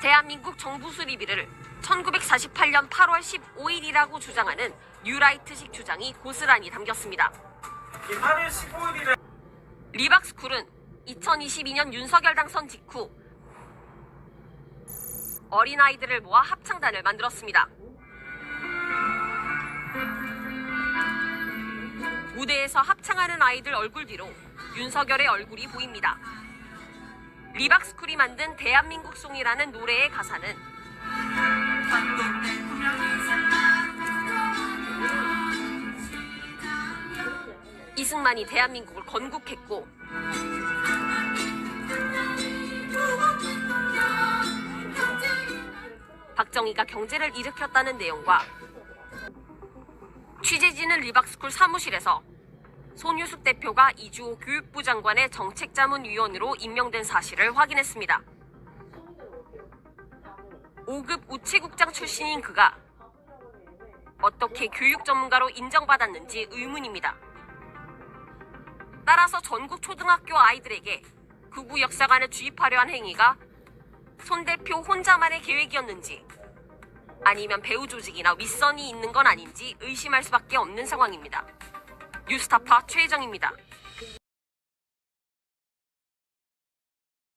대한민국 정부 수립일을 1948년 8월 15일이라고 주장하는 뉴라이트식 주장이 고스란히 담겼습니다. 이 8일 15일이라 리박스쿨은 2022년 윤석열 당선 직후 어린아이들을 모아 합창단을 만들었습니다. 무대에서 합창하는 아이들 얼굴 뒤로 윤석열의 얼굴이 보입니다. 리박스쿨이 만든 대한민국 송이라는 노래의 가사는 이승만이 대한민국을 건국했고 박정희가 경제를 일으켰다는 내용과 취재진은 리박스쿨 사무실에서 손유숙 대표가 이주호 교육부 장관의 정책자문위원으로 임명된 사실을 확인했습니다. 5급 우체국장 출신인 그가 어떻게 교육 전문가로 인정받았는지 의문입니다. 따라서 전국 초등학교 아이들에게 극우 역사관을 주입하려 한 행위가 손 대표 혼자만의 계획이었는지 아니면 배우 조직이나 윗선이 있는 건 아닌지 의심할 수밖에 없는 상황입니다. 뉴스타파 최혜정입니다.